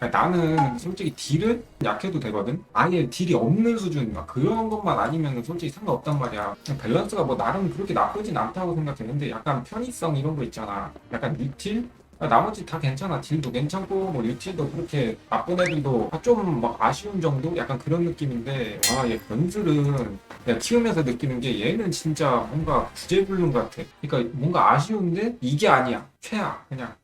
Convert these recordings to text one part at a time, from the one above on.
그러니까 나는 솔직히 딜은 약해도 되거든. 아예 딜이 없는 수준 막 그런 것만 아니면 솔직히 상관없단 말이야. 밸런스가 뭐 나름 그렇게 나쁘진 않다고 생각했는데 약간 편의성 이런 거 있잖아. 약간 뉴틸? 아, 나머지 다 괜찮아. 딜도 괜찮고 뭐 뉴틸도 그렇게 나쁜 애들도 좀 막 아쉬운 정도? 약간 그런 느낌인데 와 얘 변슬은 내가 키우면서 느끼는 게 얘는 진짜 뭔가 구제불능 같아. 그러니까 뭔가 아쉬운데 이게 아니야. 최악. 그냥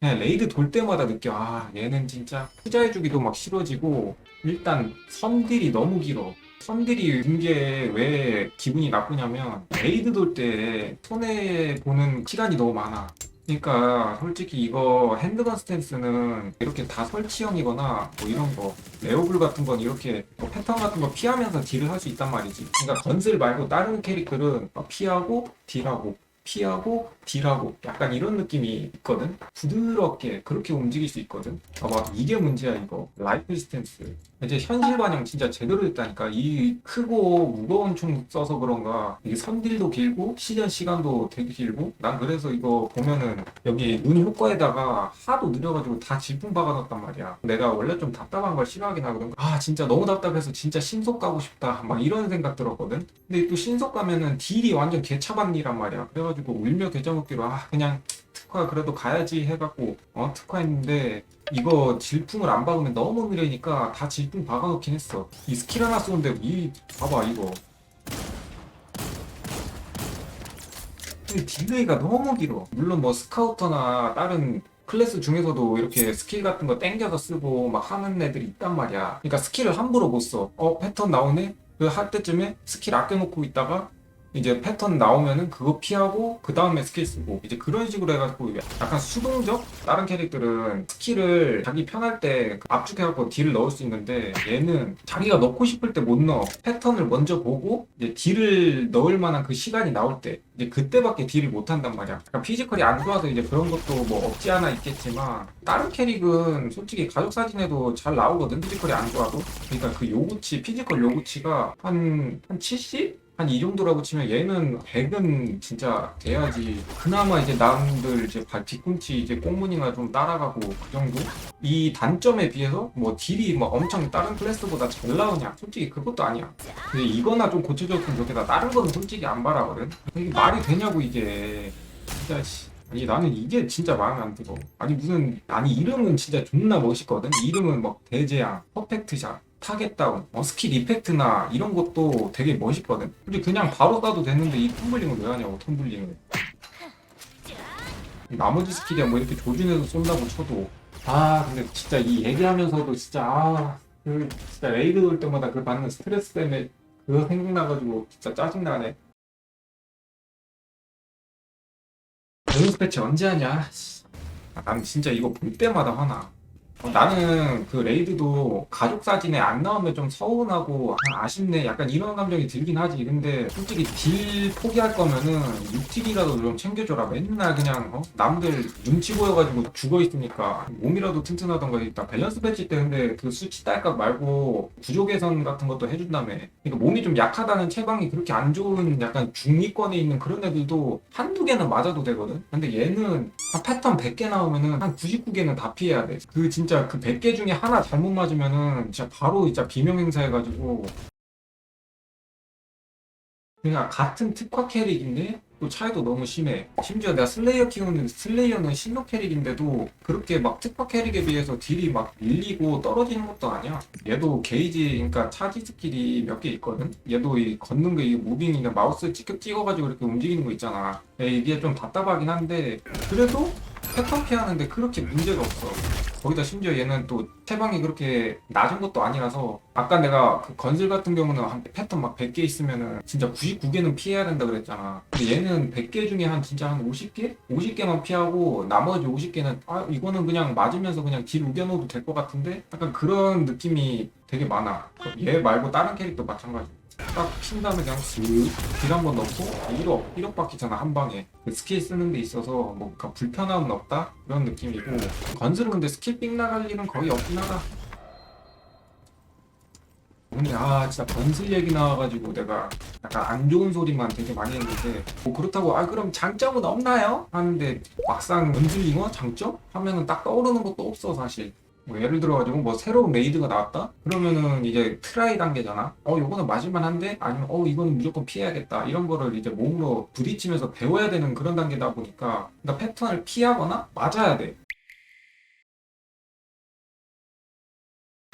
그냥 레이드 돌 때마다 느껴. 아, 얘는 진짜 투자해주기도 막 싫어지고, 일단 선딜이 너무 길어. 선딜이 긴게왜 기분이 나쁘냐면, 레이드 돌 때 손해 보는 시간이 너무 많아. 그러니까 솔직히 이거 핸드건 스탠스는 이렇게 다 설치형이거나 뭐 이런 거 레오블 같은 건 이렇게 뭐 패턴 같은 거 피하면서 딜을 할 수 있단 말이지 그러니까 건슬 말고 다른 캐릭터는 피하고 딜하고 피하고 딜하고 약간 이런 느낌이 있거든? 부드럽게 그렇게 움직일 수 있거든? 봐봐 이게 문제야 이거. 라이프 스탠스. 이제 현실 반영 진짜 제대로 됐다니까. 이 크고 무거운 총 써서 그런가. 이게 선딜도 길고 시전 시간도 되게 길고. 난 그래서 이거 보면은 여기 눈 효과에다가 하도 느려가지고 다 질풍 박아놨단 말이야. 내가 원래 좀 답답한 걸 싫어하긴 하거든. 아 진짜 너무 답답해서 진짜 신속 가고 싶다. 막 이런 생각 들었거든? 근데 또 신속 가면은 딜이 완전 개차반이란 말이야. 그래가지고 울며 먹기로 아 그냥 특화 그래도 가야지 해갖고 어 특화했는데 이거 질풍을 안 박으면 너무 느리니까 다 질풍 박아놓긴 했어. 이 스킬 하나 쏘는데 이 봐봐 이거. 이 딜레이가 너무 길어. 물론 뭐 스카우터나 다른 클래스 중에서도 이렇게 스킬 같은 거 땡겨서 쓰고 막 하는 애들이 있단 말이야. 그러니까 스킬을 함부로 못써어 패턴 나오네? 그 할 때쯤에 스킬 아껴놓고 있다가 이제 패턴 나오면은 그거 피하고 그 다음에 스킬 쓰고 이제 그런 식으로 해가지고 약간 수동적? 다른 캐릭터는 스킬을 자기 편할 때 압축해갖고 딜을 넣을 수 있는데 얘는 자기가 넣고 싶을 때 못 넣어. 패턴을 먼저 보고 이제 딜을 넣을 만한 그 시간이 나올 때 이제 그때밖에 딜을 못 한단 말이야. 약간 피지컬이 안 좋아서 이제 그런 것도 뭐 없지 않아 있겠지만 다른 캐릭은 솔직히 가족 사진에도 잘 나오거든 피지컬이 안 좋아도. 그러니까 그 요구치 피지컬 요구치가 한 한 70? 한 이 정도라고 치면 얘는 100은 진짜 돼야지. 그나마 이제 남들 이제 발 뒤꿈치 이제 꽁무니가 좀 따라가고 그 정도? 이 단점에 비해서 뭐 딜이 뭐 엄청 다른 클래스보다 잘 나오냐? 솔직히 그것도 아니야. 근데 이거나 좀 고쳐줬으면 좋겠다 다른 거는 솔직히 안 바라거든. 이게 말이 되냐고 이게. 진짜 씨. 아니 나는 이게 진짜 마음에 안 들어. 아니 무슨 아니 이름은 진짜 존나 멋있거든. 이름은 막 대재앙 퍼펙트샷 타겟 다운, 어, 스킬 이펙트나 이런 것도 되게 멋있거든. 근데 그냥 바로 가도 되는데 이 텀블링을 왜 하냐고 텀블링을. 나머지 스킬이야 뭐 이렇게 조준해서 쏜다고 쳐도 아 근데 진짜 이 얘기하면서도 진짜 아 그 진짜 레이드 올 때마다 그 받는 스트레스 때문에 그거 생각나가지고 진짜 짜증나네. 보너스 패치 언제 하냐? 씨. 아, 난 진짜 이거 볼 때마다 화나. 어, 나는 그 레이드도 가족 사진에 안 나오면 좀 서운하고 아, 아쉽네. 약간 이런 감정이 들긴 하지. 근데 솔직히 딜 포기할 거면은 유틸이라도 좀 챙겨줘라. 맨날 그냥 어? 남들 눈치 보여가지고 죽어 있으니까 몸이라도 튼튼하던가 일단 밸런스 배치 때 근데 그 수치 딸깍 말고 구조 개선 같은 것도 해준다며. 그러니까 몸이 좀 약하다는 체방이 그렇게 안 좋은 약간 중위권에 있는 그런 애들도 한두 개는 맞아도 되거든. 근데 얘는 한 패턴 100개 나오면은 한 99개는 다 피해야 돼 그 진짜 그 100개 중에 하나 잘못 맞으면은 진짜 바로 진짜 비명 행사해가지고. 그냥 같은 특화 캐릭인데 또 차이도 너무 심해. 심지어 내가 슬레이어 키우는 슬레이어는 신노 캐릭인데도 그렇게 막 특화 캐릭에 비해서 딜이 막 밀리고 떨어지는 것도 아니야. 얘도 게이지, 그러니까 차지 스킬이 몇 개 있거든. 얘도 이 걷는 거 이게 무빙이나 마우스 찍어 찍어가지고 이렇게 움직이는 거 있잖아. 이게 좀 답답하긴 한데 그래도 패턴 피하는데 그렇게 문제가 없어. 거기다 심지어 얘는 또 체방이 그렇게 낮은 것도 아니라서 아까 내가 그 건슬 같은 경우는 한 패턴 막 100개 있으면은 진짜 99개는 피해야 된다 그랬잖아. 근데 얘는 100개 중에 한 진짜 한 50개? 50개만 피하고 나머지 50개는 아 이거는 그냥 맞으면서 그냥 딜 우겨넣어도 될 것 같은데 약간 그런 느낌이 되게 많아. 얘 말고 다른 캐릭터 마찬가지. 딱핀 다음에 그냥 딜한번 넣고 1억 1억 바뀌잖아 한 방에. 그 스킬 쓰는 데 있어서 뭔가 불편함은 없다? 그런 느낌이고. 건슬은 근데 스킬 삑 나갈 일은 거의 없긴 하다. 근데 아 진짜 건슬 얘기 나와가지고 내가 약간 안 좋은 소리만 되게 많이 했는데 뭐 그렇다고 아 그럼 장점은 없나요? 하는데 막상 건슬 잉어? 장점? 하면은 딱 떠오르는 것도 없어 사실 뭐 예를 들어가지고 뭐 새로운 레이드가 나왔다? 그러면은 이제 트라이 단계잖아. 어, 요거는 맞을만한데? 아니면 어, 이거는 무조건 피해야겠다. 이런 거를 이제 몸으로 부딪히면서 배워야 되는 그런 단계다 보니까 그러니까 패턴을 피하거나 맞아야 돼.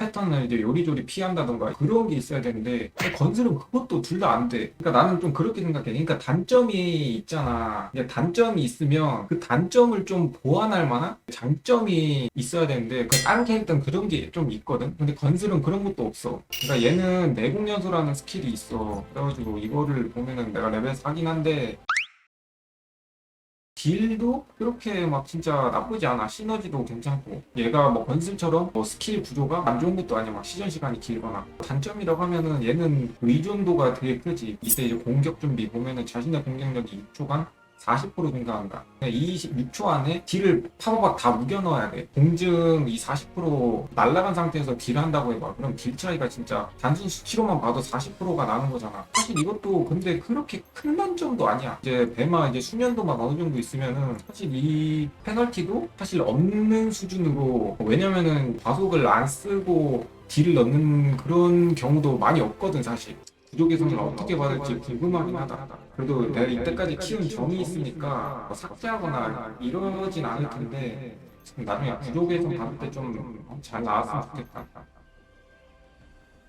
패턴을 이제 요리조리 피한다던가 그런 게 있어야 되는데 건슬은 그것도 둘 다 안 돼. 그러니까 나는 좀 그렇게 생각해. 그러니까 단점이 있잖아. 단점이 있으면 그 단점을 좀 보완할 만한 장점이 있어야 되는데 그 다른 캐릭터는 그런 게 좀 있거든. 근데 건슬은 그런 것도 없어. 그러니까 얘는 내공연수라는 스킬이 있어. 그래가지고 이거를 보면은 내가 레벨 4긴 한데 딜도 그렇게 막 진짜 나쁘지 않아. 시너지도 괜찮고. 얘가 뭐 건슬처럼 뭐 스킬 구조가 안 좋은 것도 아니야. 막 시전 시간이 길거나. 단점이라고 하면은 얘는 의존도가 되게 크지. 이때 이제 공격 준비 보면은 자신의 공격력이 6초간 40% 증가한다. 이 26초 안에 딜을 파바박 다 우겨 넣어야 돼. 공증 이 40% 날라간 상태에서 딜 한다고 해봐. 그럼 딜 차이가 진짜 단순 수치로만 봐도 40%가 나는 거잖아. 사실 이것도 근데 그렇게 큰 단점도 아니야. 이제 배마 이제 수면도만 어느 정도 있으면은 사실 이 페널티도 사실 없는 수준으로 왜냐면은 과속을 안 쓰고 딜을 넣는 그런 경우도 많이 없거든 사실. 부족에서는 어떻게 받을지 궁금하긴 하다. 그래도 내가 이때까지 키운 정이 있으니까 뭐 삭제하거나 이러진 않을 텐데 나중에 부족에서 받을 때 좀 잘 나왔으면 좋겠다.